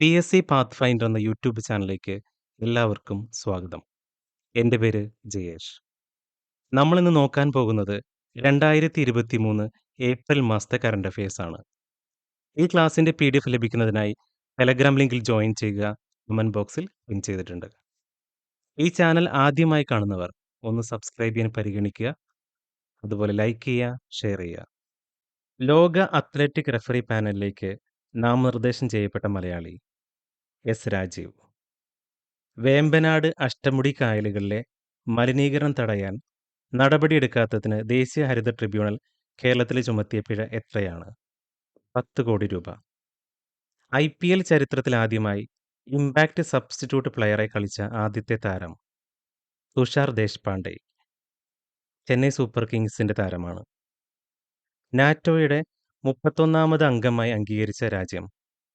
P S C path finder എന്ന YouTube ചാനലിലേക്ക് എല്ലാവർക്കും സ്വാഗതം. എന്റെ പേര് ജയേഷ്. നമ്മളിന്ന് നോക്കാൻ പോകുന്നത് 2023 ഏപ്രിൽ മാസത്തെ കറണ്ട് അഫയേഴ്സ് ആണ്. ഈ ക്ലാസ്സിന്റെ പി ഡി എഫ് ലഭിക്കുന്നതിനായി ടെലഗ്രാം ലിങ്കിൽ ജോയിൻ ചെയ്യുക. കമൻ ബോക്സിൽ പിൻ ചെയ്തിട്ടുണ്ട്. ഈ ചാനൽ ആദ്യമായി കാണുന്നവർ ഒന്ന് സബ്സ്ക്രൈബ് ചെയ്യാൻ പരിഗണിക്കുക. അതുപോലെ ലൈക്ക് ചെയ്യുക, ഷെയർ ചെയ്യുക. ലോക അത്ലറ്റിക് റെഫറി പാനലിലേക്ക് നാമനിർദ്ദേശം ചെയ്യപ്പെട്ട മലയാളി എസ് രാജീവ്. വേമ്പനാട് അഷ്ടമുടി കായലുകളിലെ മലിനീകരണം തടയാൻ നടപടിയെടുക്കാത്തതിന് ദേശീയ ഹരിത ട്രിബ്യൂണൽ കേരളത്തിൽ ചുമത്തിയ പിഴ എത്രയാണ്? 10 കോടി രൂപ. ഐ പി ഐപിഎൽ ചരിത്രത്തിലാദ്യമായി ഇംപാക്ട് സബ്സ്റ്റിറ്റ്യൂട്ട് പ്ലെയറെ കളിച്ച ആദ്യത്തെ താരം തുഷാർ ദേശ്പാണ്ഡെ. ചെന്നൈ സൂപ്പർ കിങ്സിന്റെ താരമാണ്. നാറ്റോയുടെ മുപ്പത്തൊന്നാമത് അംഗമായി അംഗീകരിച്ച രാജ്യം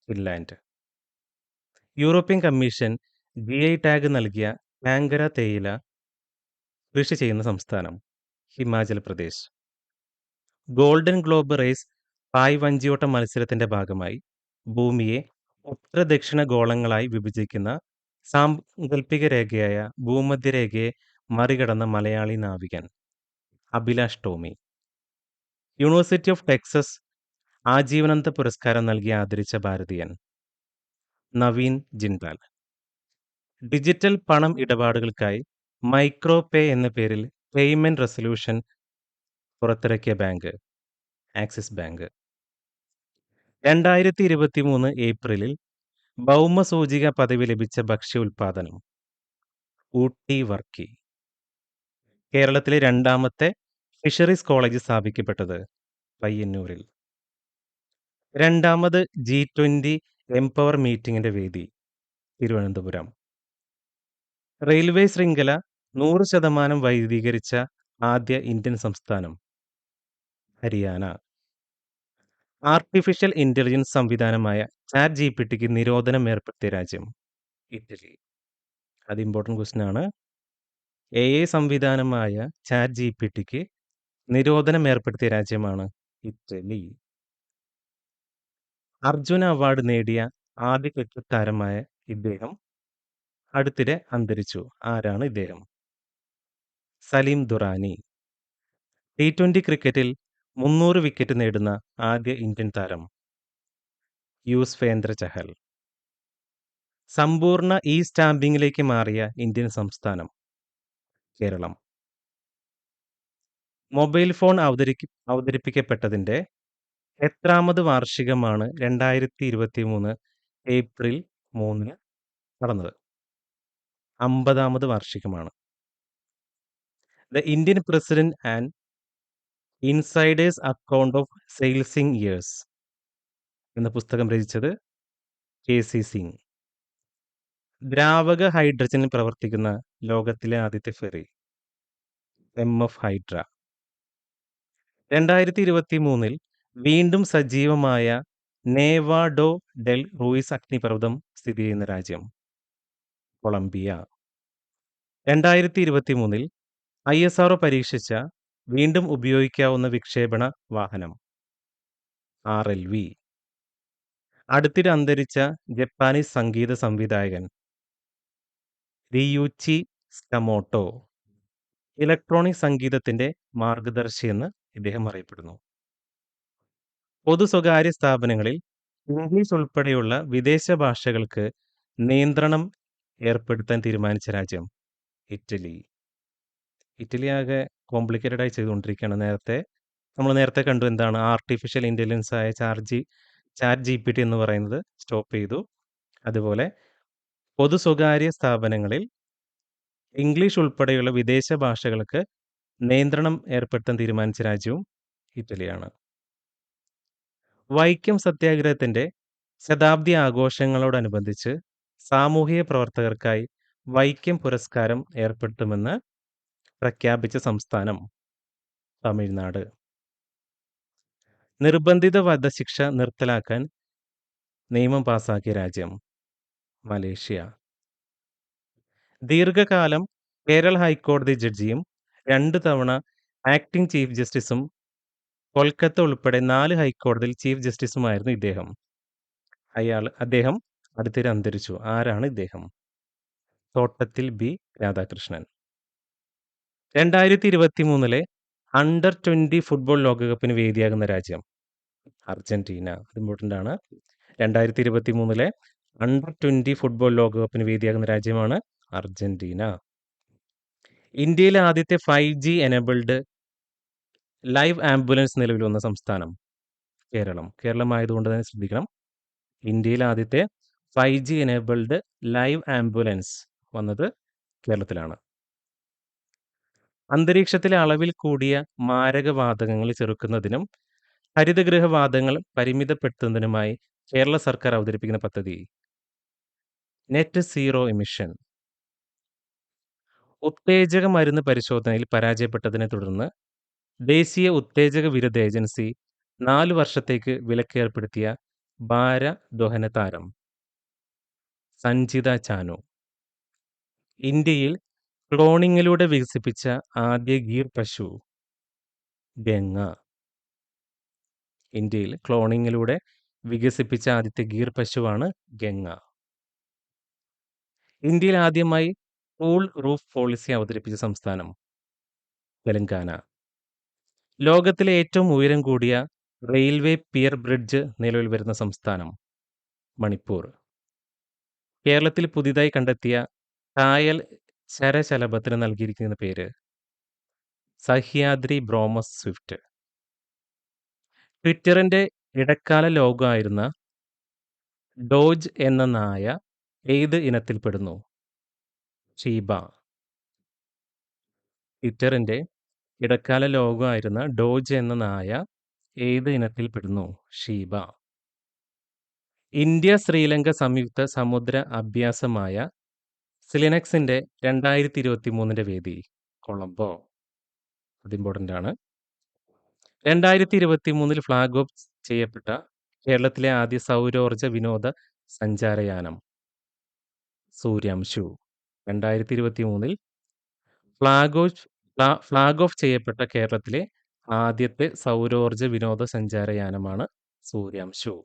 Finland. European commission GI tag നൽകിയ കാങ്കര തേയില കൃഷി ചെയ്യുന്ന സംസ്ഥാനം Himachal Pradesh. Golden globe race പായ് വഞ്ചിയോട്ട മത്സരത്തിന്റെ ഭാഗമായി ഭൂമിയെ ഉത്തര-ദക്ഷിണ ഗോളങ്ങളായി വിഭജിക്കുന്ന സാങ്കല്പിക രേഖയായ ഭൂമധ്യരേഖയെ മറികടന്ന Malayali നാവികൻ Abhilash Tomy. University of Texas ആജീവനന്ത പുരസ്കാരം നൽകി ആദരിച്ച ഭാരതീയൻ നവീൻ ജിൻഡാൽ. ഡിജിറ്റൽ പണം ഇടപാടുകൾക്കായി മൈക്രോ പേ എന്ന പേരിൽ പേയ്മെന്റ് റെസൊല്യൂഷൻ പുറത്തിറക്കിയ ബാങ്ക് ആക്സിസ് ബാങ്ക്. 2023 ഏപ്രിലിൽ ഭൗമസൂചിക പദവി ലഭിച്ച ഭക്ഷ്യ ഉൽപാദനം ഊട്ടി വർക്കി. കേരളത്തിലെ രണ്ടാമത്തെ ഫിഷറീസ് കോളേജ് സ്ഥാപിക്കപ്പെട്ടത് പയ്യന്നൂരിൽ. രണ്ടാമത് ജി ട്വന്റി എംപവർ മീറ്റിംഗിന്റെ വേദി തിരുവനന്തപുരം. റെയിൽവേ ശൃംഖല നൂറ് ശതമാനം വൈദ്യുതീകരിച്ച ആദ്യ ഇന്ത്യൻ സംസ്ഥാനം ഹരിയാന. ആർട്ടിഫിഷ്യൽ ഇന്റലിജൻസ് സംവിധാനമായ ചാറ്റ് ജി ജിപിടിക്ക് നിരോധനം ഏർപ്പെടുത്തിയ രാജ്യം ഇറ്റലി. അത് ഇമ്പോർട്ടന്റ് ക്വസ്റ്റ്യൻ ആണ്. എ എഐ സംവിധാനമായ ചാറ്റ് ജി ജിപിടിക്ക് നിരോധനം ഏർപ്പെടുത്തിയ രാജ്യമാണ് ഇറ്റലി. അർജുന അവാർഡ് നേടിയ ആദ്യ ക്രിക്കറ്റ് താരമായ ഇദ്ദേഹം അടുത്തിടെ അന്തരിച്ചു. ആരാണ് ഇദ്ദേഹം? സലീം ദുറാനി. ടി-ട്വന്റി ക്രിക്കറ്റിൽ 300 വിക്കറ്റ് നേടുന്ന ആദ്യ ഇന്ത്യൻ താരം യൂസ്ഫേന്ദ്ര ചഹൽ. സമ്പൂർണ ഈ സ്റ്റാമ്പിംഗിലേക്ക് മാറിയ ഇന്ത്യൻ സംസ്ഥാനം കേരളം. മൊബൈൽ ഫോൺ അവതരിക്ക അവതരിപ്പിക്കപ്പെട്ടതിന്റെ എത്രാമത് വാർഷികമാണ് 2023 ഏപ്രിൽ 3 നടന്നത്? അമ്പതാമത് വാർഷികമാണ്. The Indian president and insiders account of Zail Singh years എന്ന പുസ്തകം രചിച്ചത് കെ സി സിംഗ്. ദ്രാവക ഹൈഡ്രജനിൽ പ്രവർത്തിക്കുന്ന ലോകത്തിലെ ആദ്യത്തെ ഫെറി എം എഫ് ഹൈഡ്ര. 2023 ൽ വീണ്ടും സജീവമായ നേവാഡോ ഡെൽ റൂയിസ് അഗ്നിപർവതം സ്ഥിതി ചെയ്യുന്ന രാജ്യം കൊളംബിയ. 2023 ൽ ഐഎസ്ആർഒ പരീക്ഷിച്ച വീണ്ടും ഉപയോഗിക്കാവുന്ന വിക്ഷേപണ വാഹനം ആർ എൽ വി. അടുത്തിടെ അന്തരിച്ച ജപ്പാനീസ് സംഗീത സംവിധായകൻ റിയൂച്ചി സ്കമോട്ടോ ഇലക്ട്രോണിക് സംഗീതത്തിന്റെ മാർഗദർശിയെന്ന് ഇദ്ദേഹം അറിയപ്പെടുന്നു. പൊതു-സ്വകാര്യ സ്ഥാപനങ്ങളിൽ ഇംഗ്ലീഷ് ഉൾപ്പെടെയുള്ള വിദേശ ഭാഷകൾക്ക് നിയന്ത്രണം ഏർപ്പെടുത്താൻ തീരുമാനിച്ച രാജ്യം ഇറ്റലി. ഇറ്റലി ആകെ കോംപ്ലിക്കേറ്റഡ് ആയി ചെയ്തുകൊണ്ടിരിക്കുകയാണ്. നേരത്തെ നമ്മൾ നേരത്തെ കണ്ടു എന്താണ് ആർട്ടിഫിഷ്യൽ ഇന്റലിജൻസ് ആയ ചാർജി ചാറ്റ് ടി എന്ന് പറയുന്നത് സ്റ്റോപ്പ് ചെയ്തു. അതുപോലെ പൊതു-സ്വകാര്യ സ്ഥാപനങ്ങളിൽ ഇംഗ്ലീഷ് ഉൾപ്പെടെയുള്ള വിദേശ ഭാഷകൾക്ക് നിയന്ത്രണം ഏർപ്പെടുത്താൻ തീരുമാനിച്ച രാജ്യവും ഇറ്റലിയാണ്. വൈക്കം സത്യാഗ്രഹത്തിന്റെ ശതാബ്ദി ആഘോഷങ്ങളോടനുബന്ധിച്ച് സാമൂഹിക പ്രവർത്തകർക്കായി വൈക്കം പുരസ്കാരം ഏർപ്പെടുത്തുമെന്ന് പ്രഖ്യാപിച്ച സംസ്ഥാനം തമിഴ്നാട്. നിർബന്ധിത വധശിക്ഷ നിർത്തലാക്കാൻ നിയമം പാസാക്കിയ രാജ്യം മലേഷ്യ. ദീർഘകാലം കേരള ഹൈക്കോടതി ജഡ്ജിയും രണ്ട് തവണ ആക്ടിംഗ് ചീഫ് ജസ്റ്റിസും കൊൽക്കത്ത ഉൾപ്പെടെ നാല് ഹൈക്കോടതിയിൽ ചീഫ് ജസ്റ്റിസുമായിരുന്നു ഇദ്ദേഹം. അയാൾ അദ്ദേഹം അടുത്തിടെ അന്തരിച്ചു. ആരാണ് ഇദ്ദേഹം? തോട്ടത്തിൽ ബി. രാധാകൃഷ്ണൻ. 2023ലെ അണ്ടർ 20 ഫുട്ബോൾ ലോകകപ്പിന് വേദിയാകുന്ന രാജ്യം? അർജന്റീന. അത് ഇമ്പോർട്ടന്റ് ആണ്. 2023ലെ അണ്ടർ 20 ഫുട്ബോൾ ലോകകപ്പിന് വേദിയാകുന്ന രാജ്യമാണ് അർജന്റീന. ഇന്ത്യയിലെ ആദ്യത്തെ five G enabled live ambulance നിലവിൽ വന്ന സംസ്ഥാനം? കേരളം. കേരളമായതുകൊണ്ട് തന്നെ ശ്രദ്ധിക്കണം. ഇന്ത്യയിൽ ആദ്യത്തെ five G enabled live ambulance വന്നത് കേരളത്തിലാണ്. അന്തരീക്ഷത്തിലെ അളവിൽ കൂടിയ മാരകവാതകങ്ങൾ ചെറുക്കുന്നതിനും ഹരിതഗൃഹവാതങ്ങൾ പരിമിതപ്പെടുത്തുന്നതിനുമായി കേരള സർക്കാർ അവതരിപ്പിക്കുന്ന പദ്ധതി? Net zero emission. ഉത്തേജക മരുന്ന് പരിശോധനയിൽ പരാജയപ്പെട്ടതിനെ തുടർന്ന് ദേശീയ ഉത്തേജക വിരുദ്ധ ഏജൻസി നാലു വർഷത്തേക്ക് വിലക്കേർപ്പെടുത്തിയ ഭാരദ്വഹന താരം? സഞ്ജിത ചാനു. ഇന്ത്യയിൽ ക്ലോണിങ്ങിലൂടെ വികസിപ്പിച്ച ആദ്യ ഗീർ പശു? ഗംഗ. ഇന്ത്യയിൽ ക്ലോണിങ്ങിലൂടെ വികസിപ്പിച്ച ആദ്യത്തെ ഗീർ പശുവാണ് ഗംഗ. ഇന്ത്യയിൽ ആദ്യമായി കൂൾ റൂഫ് പോളിസി അവതരിപ്പിച്ച സംസ്ഥാനം? തെലങ്കാന. ലോകത്തിലെ ഏറ്റവും ഉയരം കൂടിയ റെയിൽവേ പിയർ ബ്രിഡ്ജ് നിലവിൽ വരുന്ന സംസ്ഥാനം? മണിപ്പൂർ. കേരളത്തിൽ പുതിയതായി കണ്ടെത്തിയ കായൽ ചരശലഭത്തിന് നൽകിയിരിക്കുന്ന പേര്? Sahyadri bromus swift. ട്വിറ്ററിന്റെ ഇടക്കാല ലോഗോ ആയിരുന്ന ഡോജ് എന്ന നായ ഏത് ഇനത്തിൽപ്പെടുന്നു? ഷീബ. ട്വിറ്ററിന്റെ ഇടക്കാല ലോകമായിരുന്ന ഡോജ് എന്ന നായ ഏത് ഇനത്തിൽപ്പെടുന്നു? ഷീബ. ഇന്ത്യ ശ്രീലങ്ക സംയുക്ത സമുദ്ര അഭ്യാസമായ സിലിനക്സിന്റെ 2023ന്റെ വേദി? കൊളംബോ. അത് ഇമ്പോർട്ടന്റ് ആണ്. 2023ൽ ഫ്ലാഗ് ഓഫ് ചെയ്യപ്പെട്ട കേരളത്തിലെ ആദ്യ സൗരോർജ വിനോദ സഞ്ചാരയാനം? സൂര്യാംശു. 2023ൽ ഫ്ലാഗ് ഓഫ് ഫ്ലാഗ് ഓഫ് ചെയ്യപ്പെട്ട കേരളത്തിലെ ആദ്യത്തെ സൗരോർജ വിനോദസഞ്ചാരയാനമാണ് സൂര്യാംശു.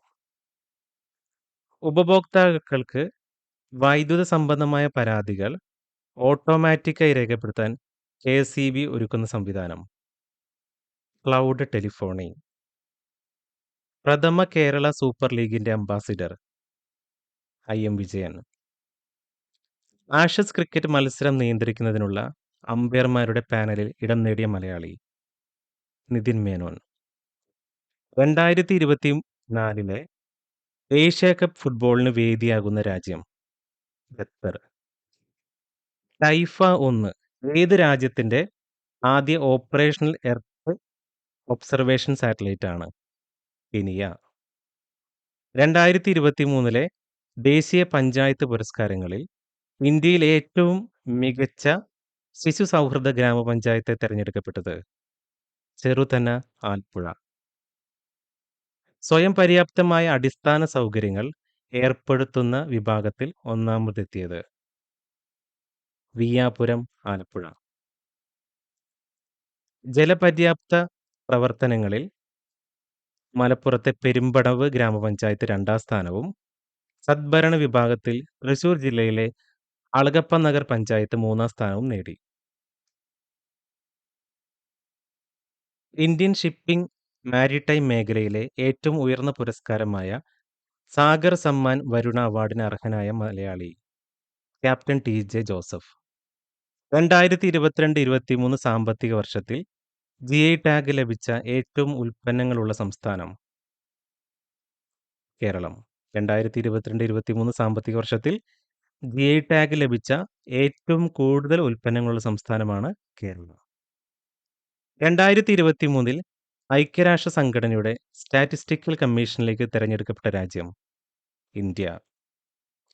ഉപഭോക്താക്കൾക്ക് വൈദ്യുത സംബന്ധമായ പരാതികൾ ഓട്ടോമാറ്റിക്കായി രേഖപ്പെടുത്താൻ കെ സി ബി ഒരുക്കുന്ന സംവിധാനം? Cloud telephony. പ്രഥമ കേരള സൂപ്പർ ലീഗിന്റെ ambassador? I. M. Vijayan. Ashes cricket മത്സരം നിയന്ത്രിക്കുന്നതിനുള്ള അമ്പയർമാരുടെ പാനലിൽ ഇടം നേടിയ മലയാളി? നിതിൻ മേനോൻ. രണ്ടായിരത്തി ഇരുപത്തി നാലിലെ ഏഷ്യ കപ്പ് ഫുട്ബോളിന് വേദിയാകുന്ന രാജ്യം? ഖത്തർ. ടൈഫ ഒന്ന് ഏത് രാജ്യത്തിന്റെ ആദ്യ ഓപ്പറേഷണൽ എർത്ത് ഒബ്സർവേഷൻ സാറ്റലൈറ്റ് ആണ്? കെനിയ. 2023ലെ ദേശീയ പഞ്ചായത്ത് പുരസ്കാരങ്ങളിൽ ഇന്ത്യയിൽ ഏറ്റവും മികച്ച ശിശു സൗഹൃദ ഗ്രാമപഞ്ചായത്തെ തെരഞ്ഞെടുക്കപ്പെട്ടത്? ചെറുതന ആലപ്പുഴ. സ്വയം പര്യാപ്തമായ അടിസ്ഥാന സൗകര്യങ്ങൾ ഏർപ്പെടുത്തുന്ന വിഭാഗത്തിൽ ഒന്നാമതെത്തിയത്? വിയാപുരം ആലപ്പുഴ. ജലപര്യാപ്ത പ്രവർത്തനങ്ങളിൽ മലപ്പുറത്തെ പെരുമ്പടവ് ഗ്രാമപഞ്ചായത്ത് രണ്ടാം സ്ഥാനവും സദ്ഭരണ വിഭാഗത്തിൽ തൃശൂർ ജില്ലയിലെ അളഗപ്പ നഗർ പഞ്ചായത്ത് മൂന്നാം സ്ഥാനവും നേടി. ഇന്ത്യൻ ഷിപ്പിംഗ് മാരിടൈം മേഖലയിലെ ഏറ്റവും ഉയർന്ന പുരസ്കാരമായ സാഗർ സമ്മാൻ വരുണ അവാർഡിന് അർഹനായ Malayali? Captain T. J. Joseph. 2022-23 സാമ്പത്തിക വർഷത്തിൽ ജിഐ ടാഗ് ലഭിച്ച ഏറ്റവും ഉൽപ്പന്നങ്ങളുള്ള സംസ്ഥാനം? കേരളം. 2022-23 സാമ്പത്തിക വർഷത്തിൽ ജിഐ ടാഗ് ലഭിച്ച ഏറ്റവും കൂടുതൽ ഉൽപ്പന്നങ്ങളുള്ള സംസ്ഥാനമാണ് കേരളം. 2023ൽ ഐക്യരാഷ്ട്ര സംഘടനയുടെ സ്റ്റാറ്റിസ്റ്റിക്കൽ കമ്മീഷനിലേക്ക് തിരഞ്ഞെടുക്കപ്പെട്ട രാജ്യം? ഇന്ത്യ.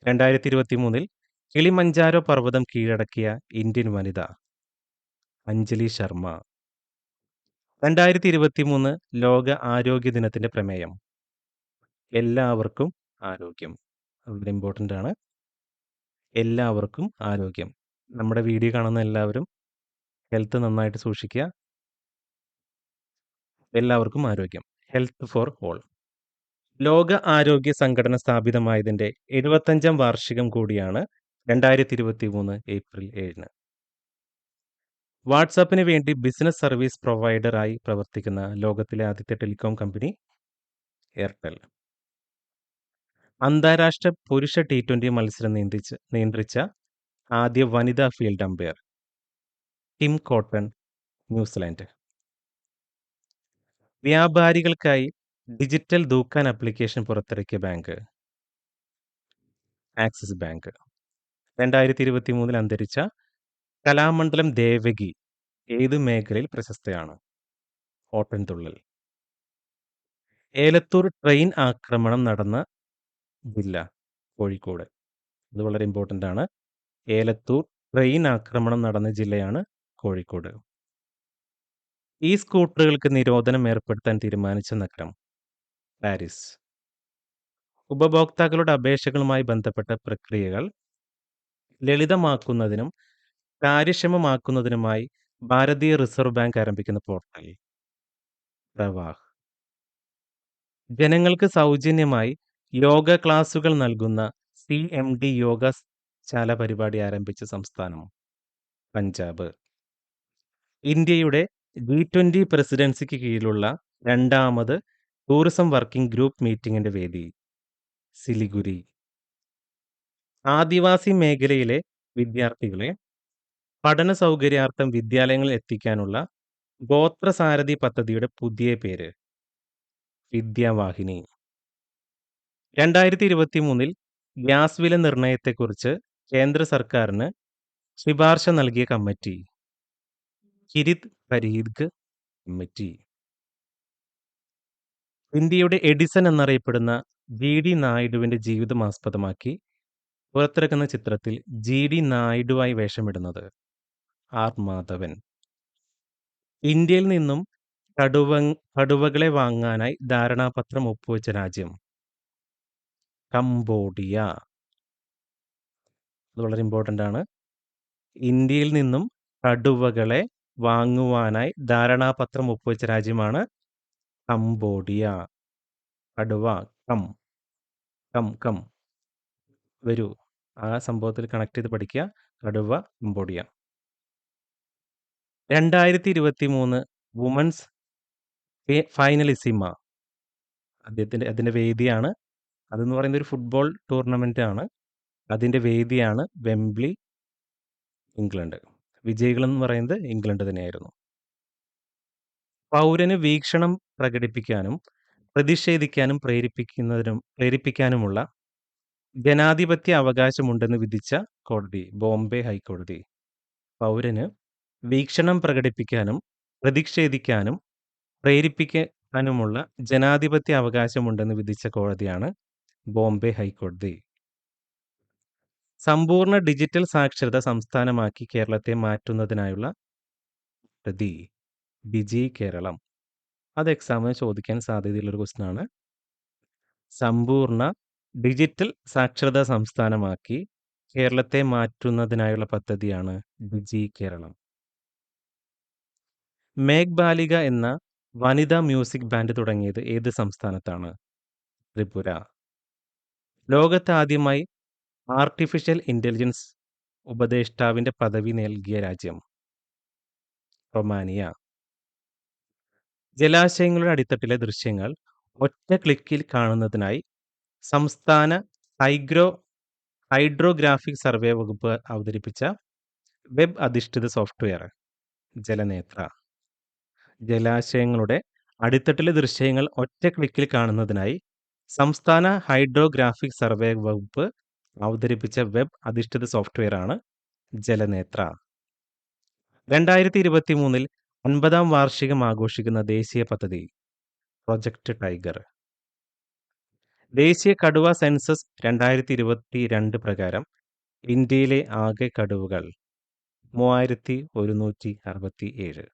2023ൽ കിളിമഞ്ചാരോ പർവതം കീഴടക്കിയ ഇന്ത്യൻ വനിത? അഞ്ജലി ശർമ്മ. 2023 ലോക ആരോഗ്യ ദിനത്തിന്റെ പ്രമേയം? എല്ലാവർക്കും ആരോഗ്യം. വളരെ ഇമ്പോർട്ടന്റ് ആണ്. എല്ലാവർക്കും ആരോഗ്യം. നമ്മുടെ വീഡിയോ കാണുന്ന എല്ലാവരും ഹെൽത്ത് നന്നായിട്ട് സൂക്ഷിക്കുക. എല്ലാവർക്കും ആരോഗ്യം. Health for all. ലോക ആരോഗ്യ സംഘടന സ്ഥാപിതമായതിന്റെ എഴുപത്തഞ്ചാം വാർഷികം കൂടിയാണ് 2023 ഏപ്രിൽ 7-ന്. വാട്സാപ്പിന് വേണ്ടി ബിസിനസ് സർവീസ് പ്രൊവൈഡറായി പ്രവർത്തിക്കുന്ന ലോകത്തിലെ ആദ്യത്തെ ടെലികോം കമ്പനി എയർടെൽ. അന്താരാഷ്ട്ര പുരുഷ ടി-ട്വന്റി മത്സരം നിയന്ത്രിച്ച നിയന്ത്രിച്ച ആദ്യ വനിതാ field umpire. Tim Cotton, New Zealand വ്യാപാരികൾക്കായി digital Dukaan application പുറത്തിറക്കിയ ബാങ്ക്. Axis bank. രണ്ടായിരത്തി ഇരുപത്തി മൂന്നിൽ അന്തരിച്ച കലാമണ്ഡലം ദേവകി ഏത് മേഖലയിൽ പ്രശസ്തയാണ്? ഓട്ടൻതുള്ളൽ. ഏലത്തൂർ ട്രെയിൻ ആക്രമണം നടന്ന ജില്ല? കോഴിക്കോട്. ഇത് വളരെ ഇമ്പോർട്ടന്റ് ആണ്. ഏലത്തൂർ ട്രെയിൻ ആക്രമണം നടന്ന ജില്ലയാണ് കോഴിക്കോട്. ഈ സ്കൂട്ടറുകൾക്ക് നിരോധനം ഏർപ്പെടുത്താൻ തീരുമാനിച്ച നഗരം? പാരീസ്. ഉപഭോക്താക്കളുടെ അപേക്ഷകളുമായി ബന്ധപ്പെട്ട പ്രക്രിയകൾ ലളിതമാക്കുന്നതിനും കാര്യക്ഷമമാക്കുന്നതിനുമായി ഭാരതീയ റിസർവ് ബാങ്ക് ആരംഭിക്കുന്ന പോർട്ടൽ? പ്രവാഹ്. ജനങ്ങൾക്ക് സൗജന്യമായി യോഗ ക്ലാസുകൾ നൽകുന്ന സി എം ഡി യോഗ ശാല പരിപാടി ആരംഭിച്ച സംസ്ഥാനം? പഞ്ചാബ്. ഇന്ത്യയുടെ ജി-ട്വന്റി പ്രസിഡൻസിക്ക് കീഴിലുള്ള രണ്ടാമത് ടൂറിസം വർക്കിംഗ് ഗ്രൂപ്പ് മീറ്റിംഗിന്റെ വേദി? സിലിഗുരി. ആദിവാസി മേഖലയിലെ വിദ്യാർത്ഥികളെ പഠന സൗകര്യാർത്ഥം വിദ്യാലയങ്ങളിൽ എത്തിക്കാനുള്ള ഗോത്രസാരഥി പദ്ധതിയുടെ പുതിയ പേര്? വിദ്യാവാഹിനി. 2023-ൽ ഗ്യാസ് വില നിർണയത്തെക്കുറിച്ച് കേന്ദ്ര സർക്കാരിന് ശുപാർശ നൽകിയ കമ്മിറ്റി? കിരിത് പരീദ്ഗ് കമ്മിറ്റി. ഇന്ത്യയുടെ എഡിസൺ എന്നറിയപ്പെടുന്ന ജി. ഡി. നായിഡുവിന്റെ ജീവിതം ആസ്പദമാക്കി പുറത്തിറക്കുന്ന ചിത്രത്തിൽ ജി. ഡി. നായിഡുവായി വേഷമിടുന്നത്? ആർ. മാധവൻ. ഇന്ത്യയിൽ നിന്നും കടുവ കടുവകളെ വാങ്ങാനായി ധാരണാപത്രം ഒപ്പുവെച്ച രാജ്യം? കംബോഡിയ. അത് വളരെ ഇമ്പോർട്ടന്റ് ആണ്. ഇന്ത്യയിൽ നിന്നും കടുവകളെ വാങ്ങുവാനായി ധാരണാപത്രം ഒപ്പുവെച്ച രാജ്യമാണ് കംബോഡിയ. കടുവ കം. Come come. വരൂ. ആ സംഭവത്തിൽ കണക്ട് ചെയ്ത് പഠിക്കുക. കടുവ കംബോഡിയ. രണ്ടായിരത്തി ഇരുപത്തി മൂന്ന് വുമൻസ് ഫൈനലിസിമ അദ്ദേഹത്തിന്റെ അതിന്റെ വേദിയാണ്. അതെന്ന് പറയുന്ന ഒരു ഫുട്ബോൾ ടൂർണമെന്റ് ആണ്. അതിന്റെ വേദിയാണ് വെംബ്ലി, ഇംഗ്ലണ്ട്. വിജയികളെന്ന് പറയുന്നത് ഇംഗ്ലണ്ട് തന്നെയായിരുന്നു. പൗരന് വീക്ഷണം പ്രകടിപ്പിക്കാനും പ്രതിഷേധിക്കാനും പ്രേരിപ്പിക്കുന്നതിനും പ്രേരിപ്പിക്കാനുമുള്ള ജനാധിപത്യ അവകാശമുണ്ടെന്ന് വിധിച്ച കോടതി? ബോംബെ ഹൈക്കോടതി. പൗരന് വീക്ഷണം പ്രകടിപ്പിക്കാനും പ്രതിഷേധിക്കാനും പ്രേരിപ്പിക്കാനുമുള്ള ജനാധിപത്യ അവകാശമുണ്ടെന്ന് വിധിച്ച കോടതിയാണ് ബോംബെ ഹൈക്കോടതി. സമ്പൂർണ ഡിജിറ്റൽ സാക്ഷരത സംസ്ഥാനമാക്കി കേരളത്തെ മാറ്റുന്നതിനായുള്ള പദ്ധതി? ഡിജി കേരളം. അത് എക്സാമിന് ചോദിക്കാൻ സാധ്യതയുള്ളൊരു ആണ്. സമ്പൂർണ ഡിജിറ്റൽ സാക്ഷരത സംസ്ഥാനമാക്കി കേരളത്തെ മാറ്റുന്നതിനായുള്ള പദ്ധതിയാണ് ഡിജി കേരളം. മേഘ്ബാലിക എന്ന വനിതാ മ്യൂസിക് ബാൻഡ് തുടങ്ങിയത് ഏത് സംസ്ഥാനത്താണ്? ത്രിപുര. ലോകത്ത് ആദ്യമായി ആർട്ടിഫിഷ്യൽ ഇന്റലിജൻസ് ഉപദേഷ്ടാവിന്റെ പദവി നൽകിയ രാജ്യം? റൊമാനിയ. ജലാശയങ്ങളുടെ അടിത്തട്ടിലെ ദൃശ്യങ്ങൾ ഒറ്റ ക്ലിക്കിൽ കാണുന്നതിനായി സംസ്ഥാന ഹൈഗ്രോ ഹൈഡ്രോഗ്രാഫിക് സർവേ വകുപ്പ് അവതരിപ്പിച്ച വെബ് അധിഷ്ഠിത സോഫ്റ്റ്വെയർ? ജലനേത്ര. ജലാശയങ്ങളുടെ അടിത്തട്ടിലെ ദൃശ്യങ്ങൾ ഒറ്റ ക്ലിക്കിൽ കാണുന്നതിനായി സംസ്ഥാന ഹൈഡ്രോഗ്രാഫിക് സർവേ വകുപ്പ് അവതരിപ്പിച്ച വെബ് അധിഷ്ഠിത സോഫ്റ്റ്വെയറാണ് ജലനേത്ര. രണ്ടായിരത്തി ഇരുപത്തി മൂന്നിൽ ഒൻപതാം വാർഷികം ആഘോഷിക്കുന്ന ദേശീയ പദ്ധതി? Project tiger. ദേശീയ കടുവ സെൻസസ് 2022 പ്രകാരം ഇന്ത്യയിലെ ആകെ കടുവകൾ? 3167.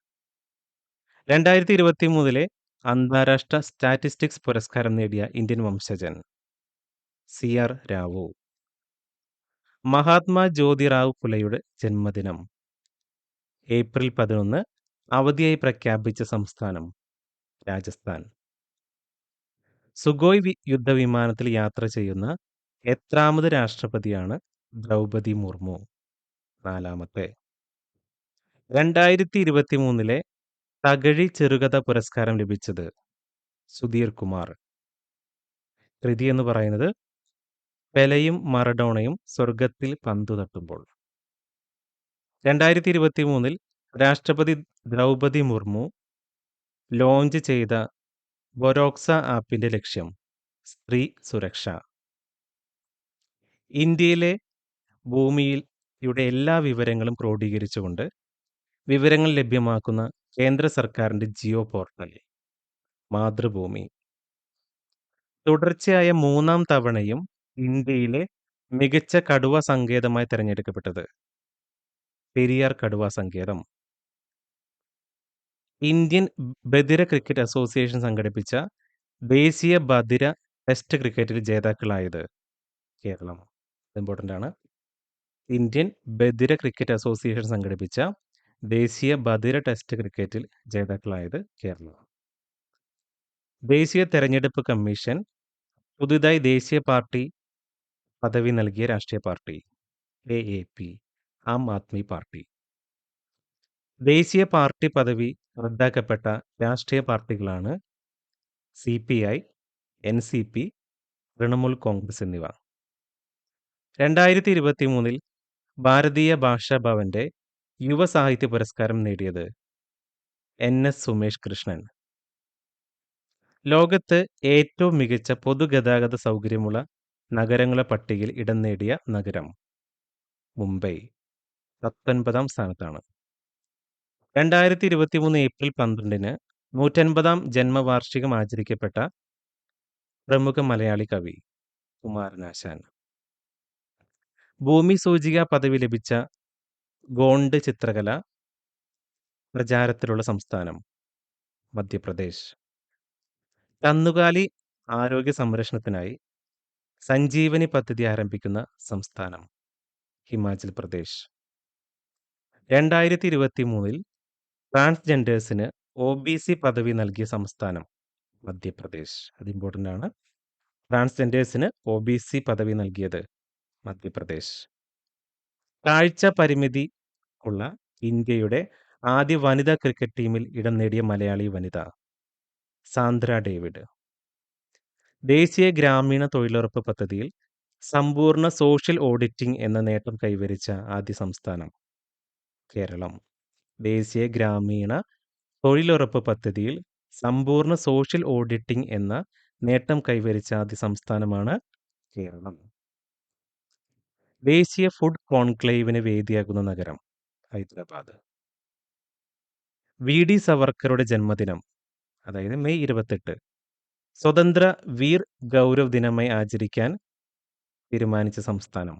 2023-ലെ അന്താരാഷ്ട്ര സ്റ്റാറ്റിസ്റ്റിക്സ് പുരസ്കാരം നേടിയ ഇന്ത്യൻ വംശജൻ? സി. ആർ. രാവു. മഹാത്മാ ജ്യോതിറാവു ഫുലെയുടെ ജന്മദിനം? ഏപ്രിൽ 11 അവധിയായി പ്രഖ്യാപിച്ച സംസ്ഥാനം? രാജസ്ഥാൻ. സുഗോയ് യുദ്ധവിമാനത്തിൽ യാത്ര ചെയ്യുന്ന എത്രാമത് രാഷ്ട്രപതിയാണ് ദ്രൗപദി മുർമു? നാലാമത്തെ. രണ്ടായിരത്തി ഇരുപത്തിമൂന്നിലെ തകഴി ചെറുകഥ പുരസ്കാരം ലഭിച്ചത് സുധീർ കുമാർ. കൃതി എന്ന് പറയുന്നത് പെലയും മറഡോണയും സ്വർഗത്തിൽ പന്തു തട്ടുമ്പോൾ. രണ്ടായിരത്തി ഇരുപത്തി മൂന്നിൽ രാഷ്ട്രപതി ദ്രൗപദി മുർമു ലോഞ്ച് ചെയ്ത ബൊറോക്സ ആപ്പിന്റെ ലക്ഷ്യം സ്ത്രീ സുരക്ഷ. ഇന്ത്യയിലെ ഭൂമിയിൽ യുടെ എല്ലാ വിവരങ്ങളും ക്രോഡീകരിച്ചുകൊണ്ട് വിവരങ്ങൾ ലഭ്യമാക്കുന്ന കേന്ദ്ര സർക്കാരിന്റെ ജിയോ പോർട്ടൽ മാതൃഭൂമി. തുടർച്ചയായ മൂന്നാം തവണയും ഇന്ത്യയിലെ മികച്ച കടുവ സങ്കേതമായി തിരഞ്ഞെടുക്കപ്പെട്ടത് പെരിയാർ കടുവ സങ്കേതം. ഇന്ത്യൻ ബധിര ക്രിക്കറ്റ് അസോസിയേഷൻ സംഘടിപ്പിച്ച ദേശീയ ബധിര ടെസ്റ്റ് ക്രിക്കറ്റിൽ ജേതാക്കളായത് കേരളം. ഇമ്പോർട്ടന്റ് ആണ്. ഇന്ത്യൻ ബധിര ക്രിക്കറ്റ് അസോസിയേഷൻ സംഘടിപ്പിച്ച ദേശീയ ബധിര ടെസ്റ്റ് ക്രിക്കറ്റിൽ ജേതാക്കളായത് കേരളം. ദേശീയ തെരഞ്ഞെടുപ്പ് കമ്മീഷൻ പുതുതായി ദേശീയ പാർട്ടി പദവി നൽകിയ രാഷ്ട്രീയ party A A P Aam Aadmi party. ദേശീയ പാർട്ടി പദവി റദ്ദാക്കപ്പെട്ട രാഷ്ട്രീയ പാർട്ടികളാണ് C P I N C P Trinamool Congress എന്നിവ. രണ്ടായിരത്തി ഇരുപത്തി മൂന്നിൽ ഭാരതീയ ഭാഷാ ഭവന്റെ യുവ സാഹിത്യ പുരസ്കാരം നേടിയത് എൻ. എസ്. സുമേഷ് കൃഷ്ണൻ. ലോകത്ത് ഏറ്റവും മികച്ച പൊതുഗതാഗത സൗകര്യമുള്ള നഗരങ്ങളെ പട്ടികയിൽ ഇടം നേടിയ നഗരം മുംബൈ പത്തൊൻപതാം സ്ഥാനത്താണ്. രണ്ടായിരത്തി ഇരുപത്തി മൂന്ന് ഏപ്രിൽ പന്ത്രണ്ടിന് നൂറ്റൻപതാം ജന്മവാർഷികം ആചരിക്കപ്പെട്ട പ്രമുഖ മലയാളി കവി കുമാരനാശാൻ. ഭൂമി സൂചിക പദവി ലഭിച്ച ഗോണ്ട് ചിത്രകല പ്രചാരത്തിലുള്ള സംസ്ഥാനം മധ്യപ്രദേശ്. കന്നുകാലി ആരോഗ്യ സംരക്ഷണത്തിനായി സഞ്ജീവനി പദ്ധതി ആരംഭിക്കുന്ന സംസ്ഥാനം ഹിമാചൽ പ്രദേശ്. രണ്ടായിരത്തി ഇരുപത്തി മൂന്നിൽ ട്രാൻസ്ജെൻഡേഴ്സിന് ഒ ബി സി പദവി നൽകിയ സംസ്ഥാനം മധ്യപ്രദേശ്. അത് ഇമ്പോർട്ടന്റ് ആണ്. ട്രാൻസ്ജെൻഡേഴ്സിന് ഒ ബി സി പദവി നൽകിയത് മധ്യപ്രദേശ്. കാഴ്ച പരിമിതി ഉള്ള ഇന്ത്യയുടെ ആദ്യ വനിതാ ക്രിക്കറ്റ് ടീമിൽ ഇടം നേടിയ മലയാളി വനിത സാന്ദ്ര ഡേവിഡ്. ദേശീയ ഗ്രാമീണ തൊഴിലുറപ്പ് പദ്ധതിയിൽ സമ്പൂർണ സോഷ്യൽ ഓഡിറ്റിംഗ് എന്ന നേട്ടം കൈവരിച്ച ആദ്യ സംസ്ഥാനം കേരളം. ദേശീയ ഗ്രാമീണ തൊഴിലുറപ്പ് പദ്ധതിയിൽ സമ്പൂർണ സോഷ്യൽ ഓഡിറ്റിംഗ് എന്ന നേട്ടം കൈവരിച്ച ആദ്യ സംസ്ഥാനമാണ് കേരളം. ദേശീയ ഫുഡ് കോൺക്ലേവിന് വേദിയാകുന്ന നഗരം ഹൈദരാബാദ്. വി. ഡി. സവർക്കറുടെ ജന്മദിനം അതായത് മെയ് ഇരുപത്തെട്ട് സ്വതന്ത്ര വീർ ഗൗരവ് ദിനമായി ആചരിക്കാൻ തീരുമാനിച്ച സംസ്ഥാനം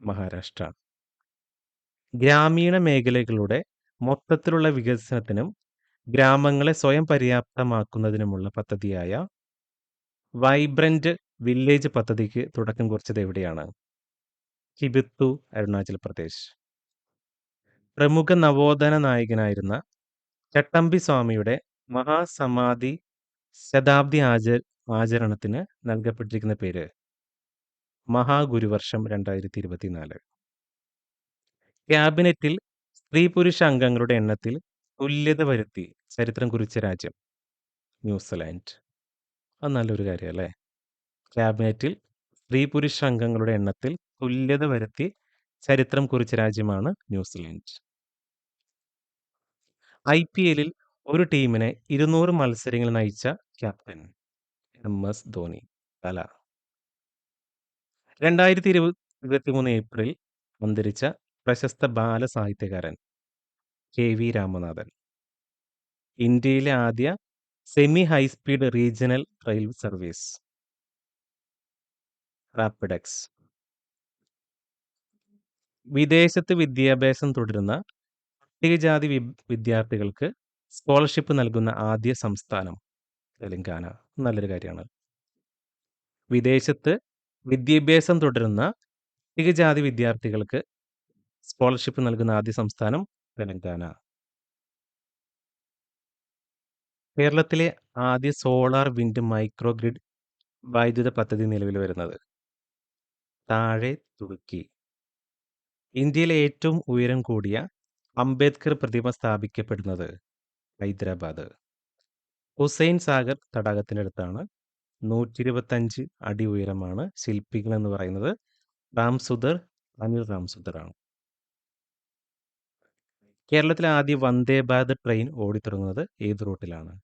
മഹാരാഷ്ട്ര. ഗ്രാമീണ മേഖലകളുടെ മൊത്തത്തിലുള്ള വികസനത്തിനും ഗ്രാമങ്ങളെ സ്വയം പര്യാപ്തമാക്കുന്നതിനുമുള്ള പദ്ധതിയായ വൈബ്രന്റ് വില്ലേജ് പദ്ധതിക്ക് തുടക്കം കുറിച്ചത് എവിടെയാണ്? കിബിത്തു, അരുണാചൽ പ്രദേശ്. പ്രമുഖ നവോത്ഥാന നായകനായിരുന്ന ചട്ടമ്പി സ്വാമിയുടെ മഹാസമാധി ശതാബ്ദി ആച ആചരണത്തിന് നൽകപ്പെട്ടിരിക്കുന്ന പേര് മഹാഗുരുവർഷം രണ്ടായിരത്തി ഇരുപത്തിനാല്. ക്യാബിനറ്റിൽ സ്ത്രീ പുരുഷ അംഗങ്ങളുടെ എണ്ണത്തിൽ തുല്യത വരുത്തി ചരിത്രം കുറിച്ച രാജ്യം ന്യൂസിലാൻഡ്. അത് നല്ലൊരു കാര്യമല്ലേ ക്യാബിനറ്റിൽ സ്ത്രീ പുരുഷ അംഗങ്ങളുടെ എണ്ണത്തിൽ തുല്യത വരുത്തി ചരിത്രം കുറിച്ച രാജ്യമാണ് ന്യൂസിലാൻഡ്. ഐപിഎല്ലിൽ ഒരു ടീമിനെ ഇരുന്നൂറ് മത്സരങ്ങൾ നയിച്ച ക്യാപ്റ്റൻ എം. എസ്. ധോണി. കല. രണ്ടായിരത്തി ഇരുപ ഇരുപത്തിമൂന്ന് ഏപ്രിൽ അന്തരിച്ച പ്രശസ്ത ബാലസാഹിത്യകാരൻ കെ. വി. രാമനാഥൻ. ഇന്ത്യയിലെ ആദ്യ semi high speed regional rail service RapidX. വിദേശത്ത് വിദ്യാഭ്യാസം തുടരുന്ന പട്ടികജാതി വി വിദ്യാർത്ഥികൾക്ക് സ്കോളർഷിപ്പ് നൽകുന്ന ആദ്യ സംസ്ഥാനം തെലങ്കാന. നല്ലൊരു കാര്യമാണ്. വിദേശത്ത് വിദ്യാഭ്യാസം തുടരുന്ന പട്ടികജാതി വിദ്യാർത്ഥികൾക്ക് സ്കോളർഷിപ്പ് നൽകുന്ന ആദ്യ സംസ്ഥാനം തെലങ്കാന. കേരളത്തിലെ ആദ്യ സോളാർ വിൻഡ് മൈക്രോ ഗ്രിഡ് വൈദ്യുത പദ്ധതി നിലവിൽ വരുന്നത്? താഴെ തുടുക്കി. ഇന്ത്യയിലെ ഏറ്റവും ഉയരം കൂടിയ അംബേദ്കർ പ്രതിമ സ്ഥാപിക്കപ്പെടുന്നത്? ഹൈദരാബാദ്. ഹുസൈൻ സാഗർ തടാകത്തിനടുത്താണ്. 125 അടി ഉയരമാണ്. ശില്പികൾ എന്ന് പറയുന്നത് റാംസുദർ അനിൽ റാംസുദർ ആണ്. കേരളത്തിലെ ആദ്യ വന്ദേ ഭാരത് ട്രെയിൻ ഓടിത്തുടങ്ങുന്നത് ഏത് റൂട്ടിലാണ്?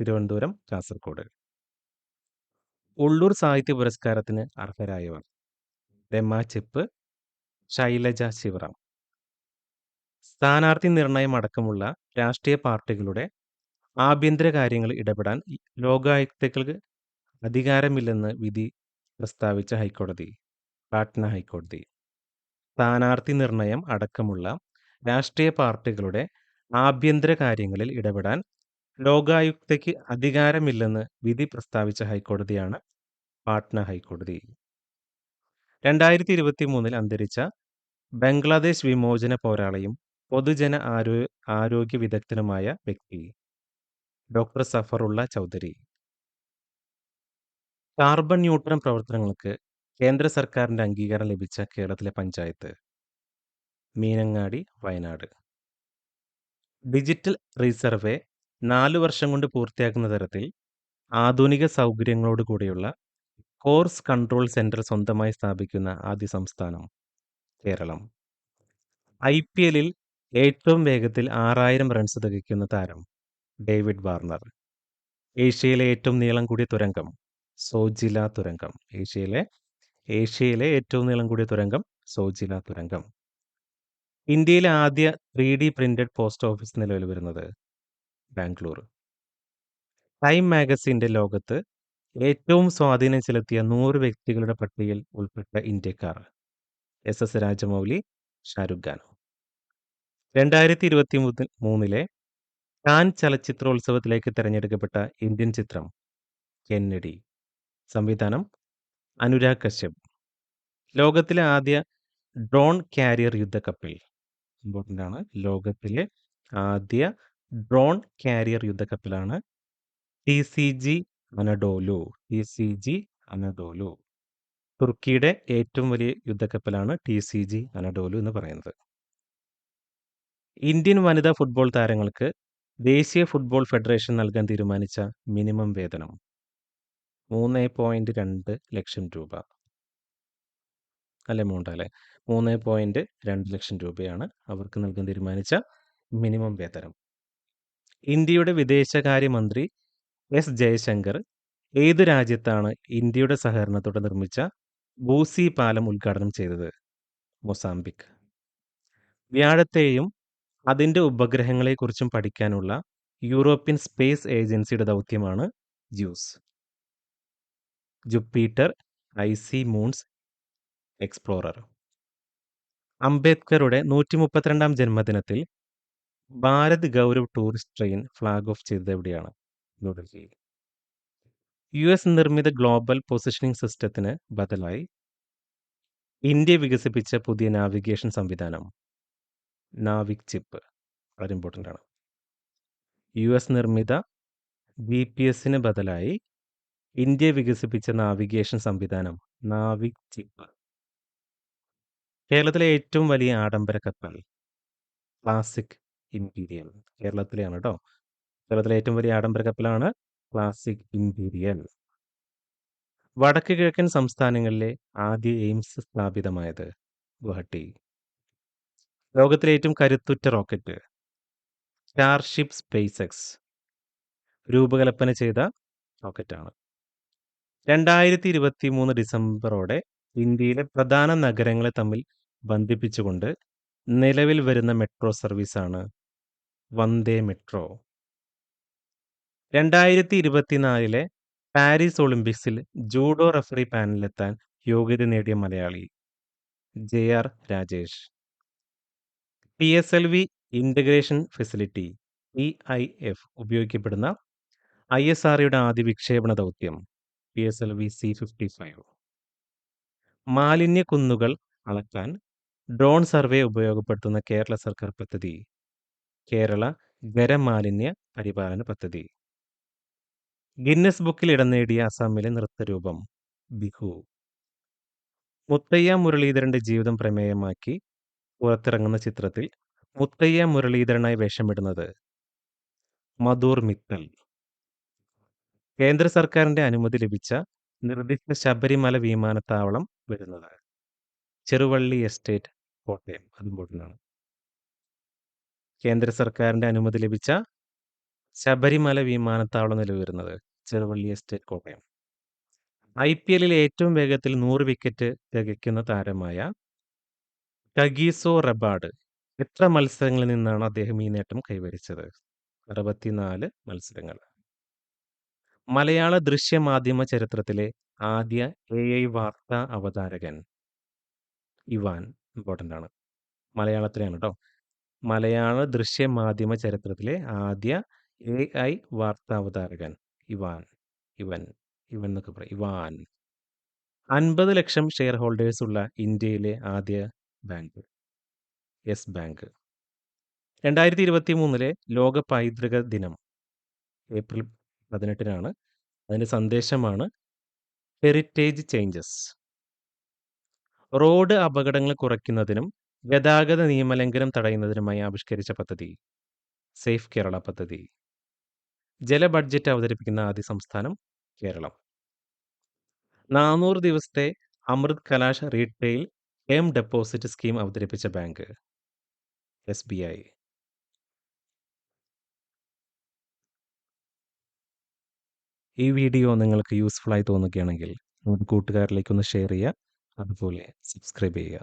തിരുവനന്തപുരം, കാസർഗോഡ്. ഉള്ളൂർ സാഹിത്യ പുരസ്കാരത്തിന് അർഹരായവർ? രമ ചെപ്പ്, ശൈലജ ശിവറാം. സ്ഥാനാർത്ഥി നിർണയം അടക്കമുള്ള രാഷ്ട്രീയ പാർട്ടികളുടെ ആഭ്യന്തര കാര്യങ്ങളിൽ ഇടപെടാൻ ലോകായുക്തകൾക്ക് അധികാരമില്ലെന്ന് വിധി പ്രസ്താവിച്ച ഹൈക്കോടതി? പാട്ന ഹൈക്കോടതി. സ്ഥാനാർത്ഥി നിർണയം അടക്കമുള്ള രാഷ്ട്രീയ പാർട്ടികളുടെ ആഭ്യന്തര കാര്യങ്ങളിൽ ഇടപെടാൻ ലോകായുക്തയ്ക്ക് അധികാരമില്ലെന്ന് വിധി പ്രസ്താവിച്ച ഹൈക്കോടതിയാണ് പാട്ന ഹൈക്കോടതി. 2023ൽ അന്തരിച്ച ബംഗ്ലാദേശ് വിമോചന പോരാളിയും പൊതുജന ആരോ ആരോഗ്യ വിദഗ്ധനുമായ വ്യക്തി? Doctor Zafrullah Chowdhury. Carbon neutron പ്രവർത്തനങ്ങൾക്ക് കേന്ദ്ര സർക്കാരിന്റെ അംഗീകാരം ലഭിച്ച കേരളത്തിലെ പഞ്ചായത്ത്? മീനങ്ങാടി, വയനാട്. ഡിജിറ്റൽ റീസർവേ നാലു വർഷം കൊണ്ട് പൂർത്തിയാക്കുന്ന തരത്തിൽ ആധുനിക സൗകര്യങ്ങളോട് കൂടിയുള്ള കോർസ് കൺട്രോൾ സെന്റർ സ്വന്തമായി സ്ഥാപിക്കുന്ന ആദ്യ സംസ്ഥാനം? കേരളം. ഐപിഎല്ലിൽ ഏറ്റവും വേഗത്തിൽ ആറായിരം റൺസ് തികയ്ക്കുന്ന താരം? David Warner. ഏഷ്യയിലെ ഏറ്റവും നീളം കൂടിയ തുരങ്കം? സോജില തുരങ്കം. ഏഷ്യയിലെ ഏഷ്യയിലെ ഏറ്റവും നീളം കൂടിയ തുരങ്കം സോജില തുരങ്കം. ഇന്ത്യയിലെ ആദ്യ three D printed post office നിലവിൽ വരുന്നത്? ബാംഗ്ലൂർ. ടൈം മാഗസിന്റെ ലോകത്ത് ഏറ്റവും സ്വാധീനം ചെലുത്തിയ നൂറ് വ്യക്തികളുടെ പട്ടികയിൽ ഉൾപ്പെട്ട ഇന്ത്യക്കാർ? S S Rajamouli, Shahrukh Khan. 2023ലെ Cannes ചലച്ചിത്രോത്സവത്തിലേക്ക് തിരഞ്ഞെടുക്കപ്പെട്ട ഇന്ത്യൻ ചിത്രം? കെന്നഡി. സംവിധാനം? അനുരാഗ് കശ്യപ്. ലോകത്തിലെ ആദ്യ ഡ്രോൺ കാരിയർ യുദ്ധക്കപ്പൽ? ഇമ്പോർട്ടന്റ് ആണ്. ലോകത്തിലെ ആദ്യ drone carrier യുദ്ധക്കപ്പലാണ് G Anadolu. T C G Anadolu. തുർക്കിയുടെ ഏറ്റവും വലിയ യുദ്ധക്കപ്പലാണ് ടി സി ജി അനഡോലു എന്ന് പറയുന്നത്. ഇന്ത്യൻ വനിതാ ഫുട്ബോൾ താരങ്ങൾക്ക് ദേശീയ ഫുട്ബോൾ ഫെഡറേഷൻ നൽകാൻ തീരുമാനിച്ച മിനിമം വേതനം? മൂന്ന് പോയിന്റ് രണ്ട് ലക്ഷം രൂപ. നല്ല എമൗണ്ട് അല്ലേ? മൂന്ന് പോയിന്റ് രണ്ട് ലക്ഷം രൂപയാണ് അവർക്ക് നൽകാൻ തീരുമാനിച്ച മിനിമം വേതനം. ഇന്ത്യയുടെ വിദേശകാര്യമന്ത്രി എസ് ജയശങ്കർ ഏത് രാജ്യത്താണ് ഇന്ത്യയുടെ സഹകരണത്തോടെ നിർമ്മിച്ച ബൂസി പാലം ഉദ്ഘാടനം ചെയ്തത്? മൊസാംബിക്. വ്യാഴത്തെയും അതിന്റെ ഉപഗ്രഹങ്ങളെക്കുറിച്ചും പഠിക്കാനുള്ള യൂറോപ്യൻ സ്പേസ് ഏജൻസിയുടെ ദൗത്യമാണ് JUICE. Jupiter icy moons explorer. അംബേദ്കറുടെ 132ാം ജന്മദിനത്തിൽ Bharat Gaurav tourist train flag off ചെയ്തത് എവിടെയാണ്? ന്യൂഡൽഹിയിൽ. യു എസ് നിർമ്മിത ഗ്ലോബൽ പൊസിഷനിംഗ് സിസ്റ്റത്തിന് ബദലായി ഇന്ത്യ വികസിപ്പിച്ച പുതിയ നാവിഗേഷൻ സംവിധാനം? നാവിക് ചിപ്പ്. വളരെ ഇമ്പോർട്ടന്റ് ആണ്. യു എസ് നിർമ്മിത ബി പി എസിന് ബദലായി ഇന്ത്യ വികസിപ്പിച്ച നാവിഗേഷൻ സംവിധാനം? നാവിക് ചിപ്പ്. കേരളത്തിലെ ഏറ്റവും വലിയ ആഡംബര കപ്പൽ? Classic imperial. കേരളത്തിലെയാണ് കേട്ടോ കേരളത്തിലെ ഏറ്റവും വലിയ ആഡംബര കപ്പലാണ് ക്ലാസിക് ഇംപീരിയൽ. വടക്ക് കിഴക്കൻ സംസ്ഥാനങ്ങളിലെ ആദ്യ എയിംസ് സ്ഥാപിതമായത്? ഗുവാഹട്ടി. ലോകത്തിലെ ഏറ്റവും കരുത്തുറ്റ റോക്കറ്റ്? Starship space X. രൂപകൽപ്പന ചെയ്ത റോക്കറ്റാണ്. 2023 ഡിസംബറോടെ ഇന്ത്യയിലെ പ്രധാന നഗരങ്ങളെ തമ്മിൽ ബന്ധിപ്പിച്ചുകൊണ്ട് നിലവിൽ വരുന്ന മെട്രോ സർവീസാണ് വന്ദേ മെട്രോ. 2024ലെ പാരീസ് ഒളിമ്പിക്സിൽ ജൂഡോ റഫറി പാനലിലെത്താൻ യോഗ്യത നേടിയ Malayali? J. R. Rajesh. PSLV integration facility P I F ഉപയോഗിക്കപ്പെടുന്ന ഐ എസ് ആർഒയുടെ ആദ്യ വിക്ഷേപണ ദൗത്യം? പി എസ് എൽ വി സി-55. മാലിന്യ കുന്നുകൾ അളക്കാൻ ഡ്രോൺ സർവേ ഉപയോഗപ്പെടുത്തുന്ന കേരള സർക്കാർ പദ്ധതി? കേരള ഖരമാലിന്യ പരിപാലന പദ്ധതി. ഗിന്നസ് ബുക്കിൽ ഇടം നേടിയ അസമിലെ നൃത്തരൂപം ബിഹു. മുത്തയ്യ മുരളീധരന്റെ ജീവിതം പ്രമേയമാക്കി പുറത്തിറങ്ങുന്ന ചിത്രത്തിൽ മുത്തയ്യ മുരളീധരനായി വേഷമിടുന്നത് മധൂർ മിത്തൽ. കേന്ദ്ര സർക്കാരിന്റെ അനുമതി ലഭിച്ച നിർദ്ദിഷ്ട ശബരിമല വിമാനത്താവളം വരുന്നത് ചെറുവള്ളി എസ്റ്റേറ്റ്, കോട്ടയം. അത് ആണ് കേന്ദ്ര സർക്കാരിന്റെ അനുമതി ലഭിച്ച ശബരിമല വിമാനത്താവളം നിലവിൽ Cheruvally estate, Kottayam. I P എല്ലിൽ ഏറ്റവും വേഗത്തിൽ നൂറ് വിക്കറ്റ് തികയ്ക്കുന്ന താരമായ കഗീസോ റബാഡ് എത്ര മത്സരങ്ങളിൽ നിന്നാണ് അദ്ദേഹം ഈ നേട്ടം കൈവരിച്ചത്? 64 മത്സരങ്ങൾ. മലയാള ദൃശ്യമാധ്യമ ചരിത്രത്തിലെ ആദ്യ എ ഐ വാർത്താ അവതാരകൻ? ഇവാൻ. ഇമ്പോർട്ടന്റ് ആണ് മലയാളത്തിലാണ് കേട്ടോ മലയാള ദൃശ്യമാധ്യമ ചരിത്രത്തിലെ ആദ്യ എ ഐ വാർത്താ അവതാരകൻ ഇവാൻ. ഇവൻ. ഇവൻ എന്നൊക്കെ പറയും. ഇവാൻ. 50 ലക്ഷം ഷെയർ ഹോൾഡേഴ്സ് ഉള്ള ഇന്ത്യയിലെ ആദ്യ ബാങ്ക്? Yes bank. 2023 ലോക പൈതൃക ദിനം ഏപ്രിൽ 18-നാണ്. അതിന്റെ സന്ദേശമാണ് ഹെറിറ്റേജ് ചേഞ്ചസ്. റോഡ് അപകടങ്ങൾ കുറയ്ക്കുന്നതിനും ഗതാഗത നിയമലംഘനം തടയുന്നതിനുമായി ആവിഷ്കരിച്ച പദ്ധതി? സേഫ് കേരള പദ്ധതി. ജല ബഡ്ജറ്റ് അവതരിപ്പിക്കുന്ന ആദ്യ സംസ്ഥാനം? കേരളം. 400 ദിവസത്തെ Amrit Kalash retail term deposit scheme അവതരിപ്പിച്ച ബാങ്ക്? എസ് ബി ഐ ഈ വീഡിയോ നിങ്ങൾക്ക് യൂസ്ഫുൾ ആയി തോന്നുകയാണെങ്കിൽ കൂട്ടുകാരിലേക്കൊന്ന് ഷെയർ ചെയ്യുക. അതുപോലെ സബ്സ്ക്രൈബ് ചെയ്യുക.